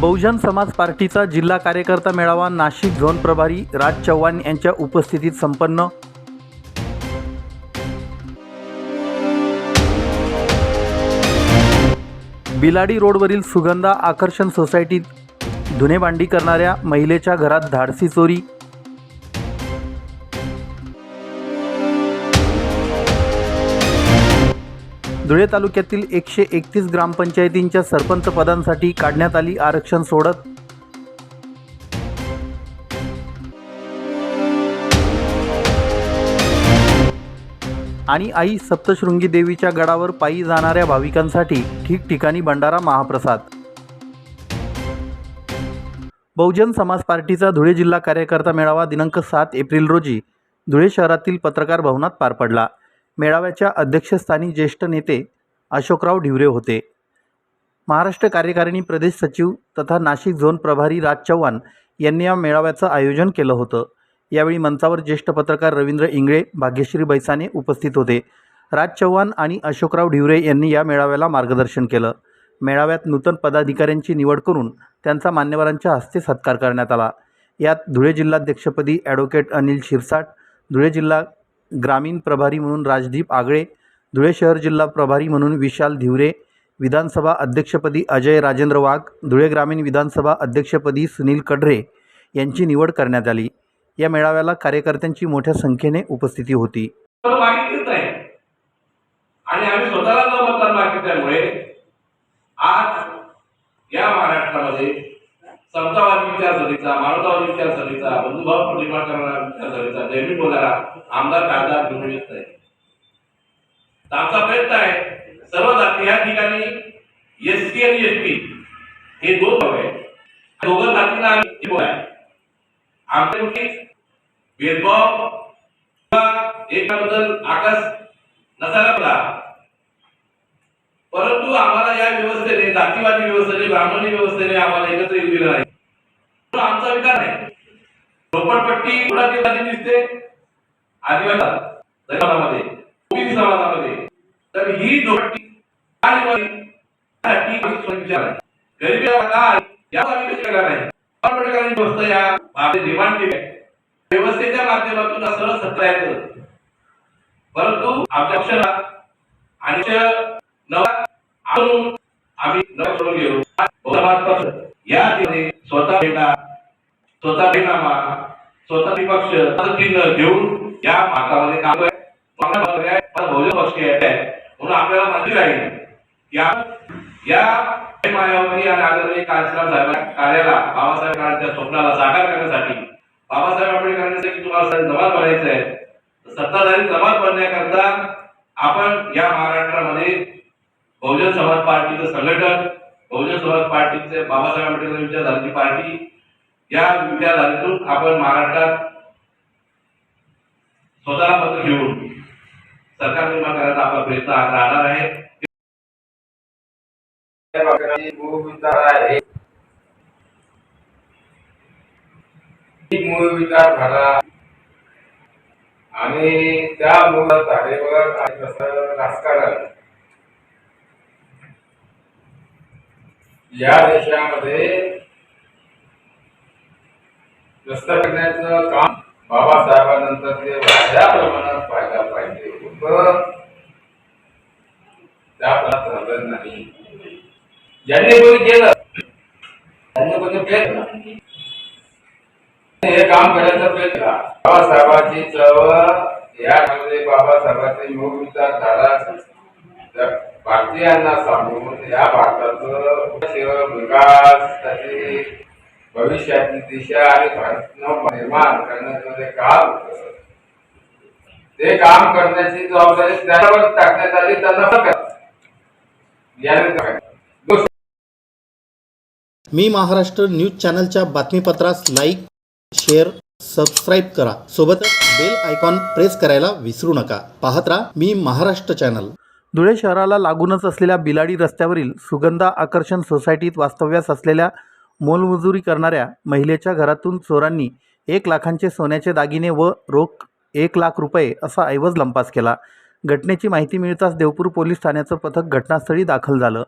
बहुजन समाज पार्टीचा जिल्हा कार्यकर्ता मेळावा नाशिक झोन प्रभारी राज चव्हाण यांच्या उपस्थितीत संपन्न. बिलाडी रोडवरील सुगंधा आकर्षण सोसायटीत धुनेबांडी करणाऱ्या महिलेच्या घरात धाडसी चोरी. धुळे तालुक्यातील एकशे एकतीस ग्रामपंचायतींच्या सरपंच पदांसाठी काढण्यात आली आरक्षण सोडत आणि आई सप्तशृंगी देवीच्या गडावर पायी जाणाऱ्या भाविकांसाठी ठिकठिकाणी भंडारा महाप्रसाद. बहुजन समाज पार्टीचा धुळे जिल्हा कार्यकर्ता मेळावा दिनांक सात एप्रिल रोजी धुळे शहरातील पत्रकार भवनात पार पडला. मेळाव्याच्या अध्यक्षस्थानी ज्येष्ठ नेते अशोकराव ढिवरे होते. महाराष्ट्र कार्यकारिणी प्रदेश सचिव तथा नाशिक झोन प्रभारी राज चव्हाण यांनी या मेळाव्याचं आयोजन केलं होतं. यावेळी मंचावर ज्येष्ठ पत्रकार रवींद्र इंगळे भाग्यश्री बैसाने उपस्थित होते. राज चव्हाण आणि अशोकराव ढिवरे यांनी या मेळाव्याला मार्गदर्शन केलं. मेळाव्यात नूतन पदाधिकाऱ्यांची निवड करून त्यांचा मान्यवरांच्या हस्ते सत्कार करण्यात आला. यात धुळे जिल्हाध्यक्षपदी ॲडव्होकेट अनिल शिरसाट धुळे जिल्हा ग्रामीण प्रभारी म्हणून राजदीप आगळे धुळे शहर जिल्हा प्रभारी म्हणून विशाल धिवरे विधानसभा अध्यक्षपदी अजय राजेंद्र वाघ धुळे ग्रामीण विधानसभा अध्यक्षपदी सुनील कडरे यांची निवड करण्यात आली. या मेळाव्याला कार्यकर्त्यांची मोठ्या संख्येने उपस्थिती होती. आणि आम्ही स्वतःला न मतदान मागितल्यामुळे आज या महाराष्ट्रामध्ये समतावादी विचारसरणीचा मानवतावादी विचारसरणीचा बंधुभाव निर्माण करणारा विचारसरणीचा नेहमी बोलायला आमदार खासदार घेऊन येत नाही आमचा प्रयत्न आहे सर्व जाती या ठिकाणी एस टी आणि एस टी हे दोन भाग आहेत. दोघं जातींना आम्ही एक आमच्या भेदभाव एकाबद्दल आकाश नसायला पाहिजे परंतु आम्हाला या व्यवस्थेने जातीवादी व्यवस्थेने ब्राह्मणी व्यवस्थेने आम्हाला एकत्र येऊ दिलं नाही तो आमचा विकार आहे झोपडपट्टी कुणाची जाती दिसते आदिवासी समाजामध्ये ओबीसी समाजामध्ये तर ही झोपडपट्टी आणि साठी आम्ही स्वतः विचार आहे गरिबीला काय यावर आम्ही विचार करणार नाही आंबेडकरांची व्यवस्था या आपली डिमांड केली आहे. व्यवस्थेच्या माध्यमातून असं सत्ता येतं परंतु आमच्या पक्षाला आणि आम्ही गेलो या स्वतः भेटा स्वतः भेटनामा स्वतः विपक्ष चिन्ह घेऊन या भारतामध्ये काम आहे. मला बहुजन पक्ष आहे. म्हणून आपल्याला माहिती राहील या या मायावती आणि आदरणीय कांशीराम साहेबांच्या कार्याला बाबासाहेबांच्या स्वप्नाला साकार करण्यासाठी. बाबासाहेब आंबेडकरांसाठी तुम्हाला जमात बनायचं आहे. सत्ताधारी जमात बनण्याकरता आपण या महाराष्ट्रामध्ये बहुजन समाज पार्टीचं संघटन बहुजन समाज पार्टीचे बाबासाहेब आंबेडकर विचारधारेची पार्टी या विचारधारेतून आपण महाराष्ट्रात स्वतःला पत्र घेऊन सरकार निर्माण करायचा आपला प्रयत्न राहणार आहे. त्या भागाची झाला आणि त्या मूळ धारेवर आणि तसं राजकारण या देशामध्ये व्यस्त करण्याचं काम बाबासाहेबांनंतर ते वाढ्या प्रमाणात व्हायला पाहिजे होत त्या प्रमाणात झालं नाही. ज्यांनी कोणी केलं त्यांनी कोणी केलं हे काम करायचा प्रयत्न केला. बाबासाहेबांची चळवळ यामध्ये बाबासाहेबांचे योग विचार झाला भारतीयांना सांगून या भारताचं विकास त्याची भविष्याची दिशा आणि भारत निर्माण करण्यामध्ये काम होतं. ते काम करण्याची जबाबदारी त्यावर टाकण्यात आली त्यांना करा याने मी महाराष्ट्र न्यूज चॅनलच्या बातमीपत्रास लाईक शेअर सबस्क्राईब करा. सोबतच बेल आयकॉन प्रेस करायला विसरू नका. पाहत राहा मी महाराष्ट्र चॅनल. धुळे शहराला लागूनच असलेल्या बिलाडी रस्त्यावरील सुगंधा आकर्षण सोसायटीत वास्तव्यास असलेल्या मोलमजुरी करणाऱ्या महिलेच्या घरातून चोरांनी एक लाखांचे सोन्याचे दागिने व रोख एक लाख रुपये असा ऐवज लंपास केला. घटनेची माहिती मिळताच देवपूर पोलीस ठाण्याचं पथक घटनास्थळी दाखल झालं.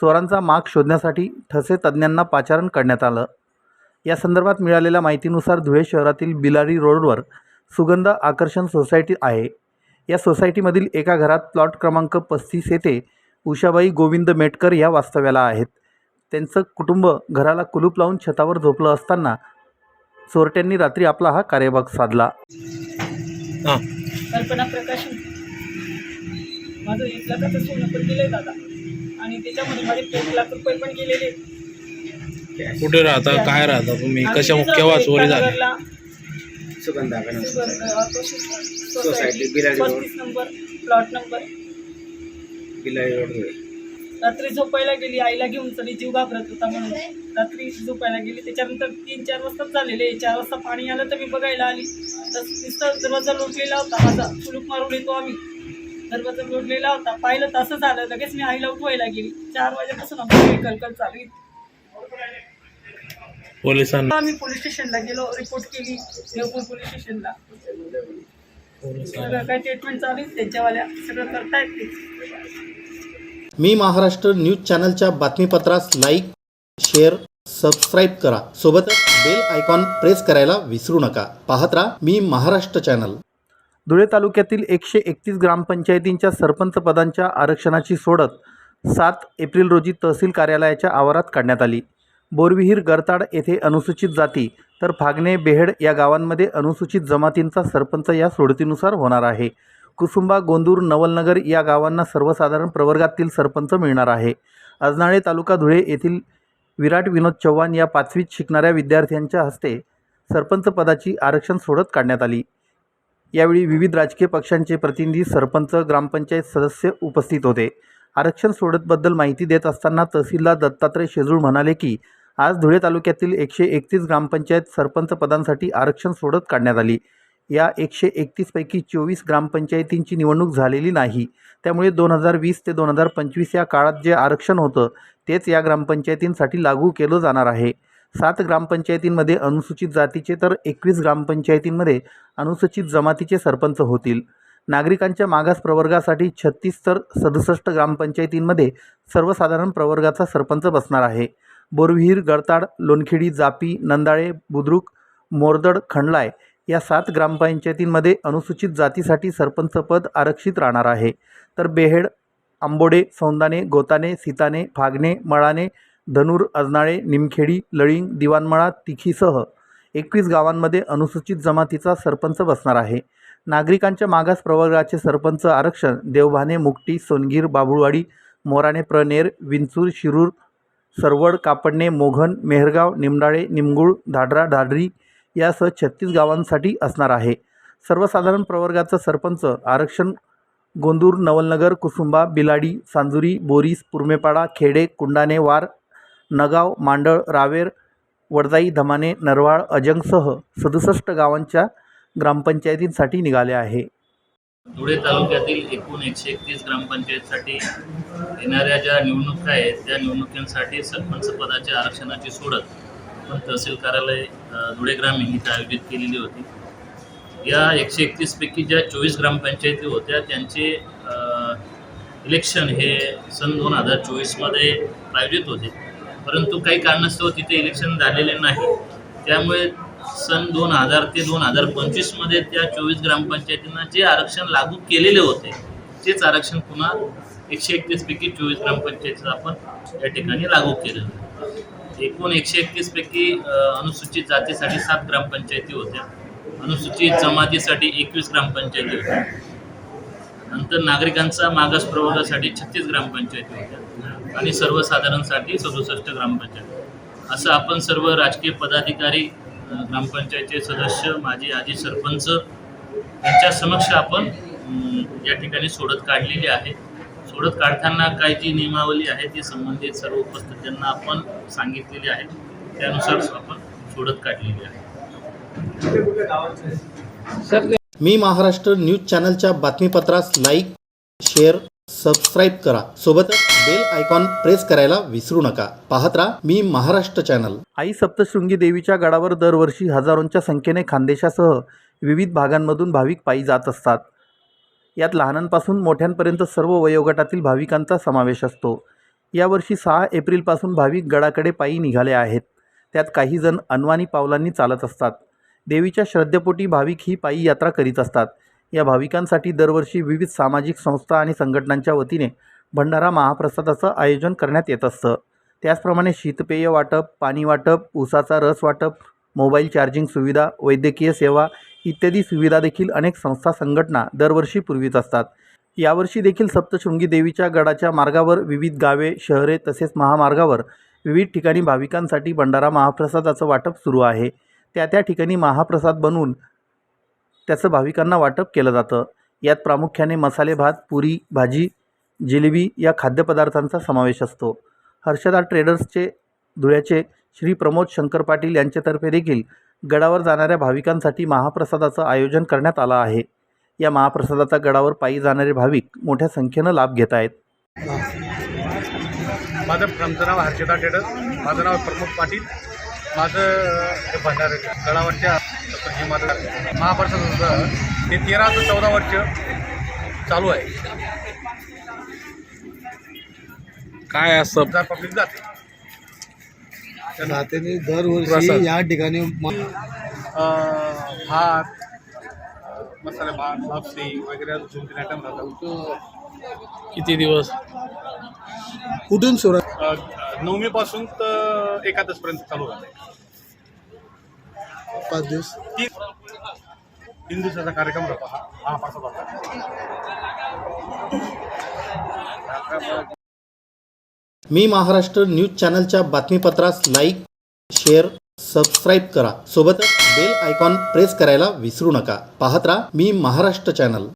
चोरांचा माग शोधण्यासाठी ठसे तज्ज्ञांना पाचारण करण्यात आलं. या संदर्भात मिळालेल्या माहितीनुसार धुळे शहरातील बिलारी रोडवर सुगंध आकर्षण सोसायटी आहे. या सोसायटीमधील एका घरात प्लॉट क्रमांक पस्तीस येथे उषाबाई गोविंद मेटकर या वास्तव्याला आहेत. त्यांचं कुटुंब घराला कुलूप लावून छतावर झोपलं असताना चोरट्यांनी रात्री आपला हा कार्यभाग साधला. कल्पना प्रकाश. माझं आणि त्याच्यामध्ये माझे एक लाख रुपये पण गेलेले. कुठे राहता? काय राहता तुम्ही? कशा केव्हा चोरी झाली? एकता सुगंधा नगरला Ganesh Sugandh auto society society, Biladi road. पस्तीस number plot number Bilai road Dhule रात्री झोपायला गेली आईला घेऊन तरी जीव घाबरत होता म्हणून. रात्री झोपायला गेली त्याच्यानंतर तीन चार वाजताच झालेले. चार वाजता पाणी आलं तर मी बघायला आली. तर नुसतं दरवाजा लोटलेला होता. माझा कुलूप मारून येतो आम्ही. दरवाजा लोटलेला होता. पाहिलं असं झालं. लगेच मी आईला उठवायला गेली. चार वाजेपासून आमची कलकल चालू आहे. पोलिसांना. आम्ही पोलीस स्टेशनला गेलो. रिपोर्ट केली. देवपूर पोलीस स्टेशनला सगळं काय ट्रीटमेंट चालू आहे. त्यांच्यावाल्या सगळं करतायत ते. मी महाराष्ट्र न्यूज चॅनलच्या बातमीपत्रास लाईक शेअर सबस्क्राईब करा. सोबतच बेल आयकॉन प्रेस करायला विसरू नका. पाहत राहा मी महाराष्ट्र चॅनल धुळे तालुक्यातील एकशे एकतीस ग्रामपंचायतींच्या सरपंच पदांच्या आरक्षणाची सोडत सात एप्रिल रोजी तहसील कार्यालयाच्या आवारात काढण्यात आली. बोरविहीर गरताड येथे अनुसूचित जाती तर फागणे बेहेड या गावांमध्ये अनुसूचित जमातींचा सरपंच या सोडतीनुसार होणार आहे. कुसुंबा गोंदूर नवलनगर या गावांना सर्वसाधारण प्रवर्गातील सरपंच मिळणार आहे. अजनाळे तालुका धुळे येथील विराट विनोद चव्हाण या पाचवीत शिकणाऱ्या विद्यार्थ्यांच्या हस्ते सरपंच पदाची आरक्षण सोडत काढण्यात आली. यावेळी विविध राजकीय पक्षांचे प्रतिनिधी सरपंच ग्रामपंचायत सदस्य उपस्थित होते. आरक्षण सोडतबद्दल माहिती देत असताना तहसीलदार दत्तात्रय शेजूळ म्हणाले की आज धुळे तालुक्यातील एकशे एकतीस ग्रामपंचायत सरपंच पदांसाठी आरक्षण सोडत काढण्यात आली. या एकशे एकतीसपैकी चोवीस ग्रामपंचायतींची निवडणूक झालेली नाही. त्यामुळे दोन हजार वीस ते दोन हजार पंचवीस या काळात जे आरक्षण होतं तेच या ग्रामपंचायतींसाठी लागू केलं जाणार आहे. सात ग्रामपंचायतींमध्ये अनुसूचित जातीचे तर एकवीस ग्रामपंचायतींमध्ये अनुसूचित जमातीचे सरपंच होतील. नागरिकांच्या मागास प्रवर्गासाठी छत्तीस तर सदुसष्ट ग्रामपंचायतींमध्ये सर्वसाधारण प्रवर्गाचा सरपंच बसणार आहे. बोरविहीर गडताड लोणखेडी जापी नंदाळे बुद्रुक मोरदड खंडलाय या सात ग्रामपंचायतींमध्ये अनुसूचित जातीसाठी सरपंच पद आरक्षित राहणार आहे. तर बेहेड आंबोडे सौंदाने गोताने सीताने फागणे मळाने धनूर अजनाळे निमखेडी लळिंग दिवाणमळा तिखीसह एकवीस गावांमध्ये अनुसूचित जमातीचा सरपंच बसणार आहे. नागरिकांच्या मागास प्रवर्गाचे सरपंच आरक्षण देवभाने मुकटी सोनगीर बाभुळवाडी मोराणे प्रनेर विंचूर शिरूर सरवड कापडणे मोघन मेहरगाव निमडाळे निमगुळ धाडरा धाडरी यासह छत्तीस गावांसाठी असणार आहे. सर्वसाधारण प्रवर्गाचं सरपंच आरक्षण गोंदूर नवलनगर कुसुंबा बिलाडी सांजुरी बोरीस पुरमेपाडा खेडे कुंडाणे वार नगाव मांडळ रावेर वडदाई धमाने नरवाळ अजंगसह सदुसष्ट गावांच्या ग्रामपंचायतींसाठी निघाले आहे. धुळे तालुक्यातील एकूण एकशे एकतीस ग्रामपंचायतसाठी येणाऱ्या ज्या निवडणुका आहेत त्या निवडणुकींसाठी सरपंच पदाच्या आरक्षणाची सोडत आपण तहसील कार्यालय धुळे ग्रामीण इथं आयोजित केलेली होती. या एकशे एकतीसपैकी ज्या चोवीस ग्रामपंचायती होत्या त्यांचे इलेक्शन हे सन दोन हजार चोवीसमध्ये आयोजित होते. परंतु काही कारणास्तव तिथे इलेक्शन झालेले नाही. त्यामुळे सन दोन हजार ते दोन हजार पंचवीसमध्ये त्या चोवीस ग्रामपंचायतींना जे आरक्षण लागू केलेले होते तेच आरक्षण पुन्हा एकशे एकतीसपैकी चोवीस ग्रामपंचायतीचं आपण या ठिकाणी लागू केलेलं आहे. एकूण एकशे एकतीसपैकी अनुसूचित जातीसाठी सात ग्रामपंचायती होत्या. अनुसूचित जमातीसाठी एकवीस ग्रामपंचायती होत्या. नंतर नागरिकांचा मागास प्रवर्गासाठी छत्तीस ग्रामपंचायती होत्या. आणि सर्वसाधारणसाठी सदुसष्ट ग्रामपंचायत. असं आपण सर्व राजकीय पदाधिकारी ग्रामपंचायतचे सदस्य माझे आजी सरपंच यांच्या समक्ष आपण या ठिकाणी सोडत काढलेली आहे. सोडत काढताना काही जी नियमावली आहे ती संबंधित सर्व उपस्थितांना आपण सांगितलेली आहे. त्यानुसार आपण सोडत काढलेली आहे. मी महाराष्ट्र न्यूज चॅनलच्या बातमीपत्रास लाईक शेअर सबस्क्राईब करा. सोबतच बेल आयकॉन प्रेस करायला विसरू नका. पाहत राहा मी महाराष्ट्र चॅनल आई सप्तशृंगी देवीच्या गडावर दरवर्षी हजारोंच्या संख्येने खानदेशासह विविध भागांमधून भाविक पायी जात असतात. यात लहानांपासून मोठ्यांपर्यंत सर्व वयोगटातील भाविकांचा समावेश असतो. यावर्षी सहा एप्रिलपासून भाविक गडाकडे पायी निघाले आहेत. त्यात काही जण अनवाणी पावलांनी चालत असतात. देवीच्या श्रद्धेपोटी भाविक ही पायी यात्रा करीत असतात. या भाविकांसाठी दरवर्षी विविध सामाजिक संस्था आणि संघटनांच्या वतीने भंडारा महाप्रसादाचं आयोजन करण्यात येत असतं. त्याचप्रमाणे शीतपेय वाटप पाणी वाटप ऊसाचा रस वाटप मोबाईल चार्जिंग सुविधा वैद्यकीय सेवा इत्यादी सुविधा देखील अनेक संस्था संघटना दरवर्षी पुरवित असतात. यावर्षी देखील सप्तशृंगी देवीच्या गडाच्या मार्गावर विविध गावे शहरे तसेच महामार्गावर विविध ठिकाणी भाविकांसाठी भंडारा महाप्रसादाचं वाटप सुरू आहे. त्या त्या ठिकाणी महाप्रसाद बनवून त्याचं भाविकांना वाटप केलं जातं. यात प्रामुख्याने मसाले भात पुरी भाजी जिलेबी या खाद्यपदार्थांचा समावेश असतो. हर्षदा ट्रेडर्सचे धुळ्याचे श्री प्रमोद शंकर पाटील यांच्यातर्फे देखील गडावर जाणाऱ्या भाविकांसाठी महाप्रसादाचं आयोजन करण्यात आलं आहे. या महाप्रसादाचा गडावर पायी जाणारे भाविक मोठ्या संख्येनं लाभ घेत आहेत. माझं आमचं नाव हर्षदा टेडर माझं नाव प्रमोद पाटील. माझं हे भंडार गडावरच्या हे माझं महाप्रसाद होतं. ते तेरा ते चौदा वर्ष चालू आहे. काय असं? हजार पब्लिक जाते नात्याने दरवर्षी प्रसाद. या ठिकाणी म- अं, भात मसाले भात लापसी वगैरे अजून तीन आयटम राहतात. किती दिवस? कुठून सुरुवात? अं, नवमीपासून तर एकादशपर्यंत चालू राहते. पाच दिवस. तीन तीन दिवसाचा कार्यक्रम राहतो हा. महाप्रसाद होता. मी महाराष्ट्र न्यूज चॅनलच्या बातमीपत्रास लाईक शेअर सबस्क्राईब करा. सोबतच बेल आयकॉन प्रेस करायला विसरू नका. पाहत राहा मी महाराष्ट्र चॅनल.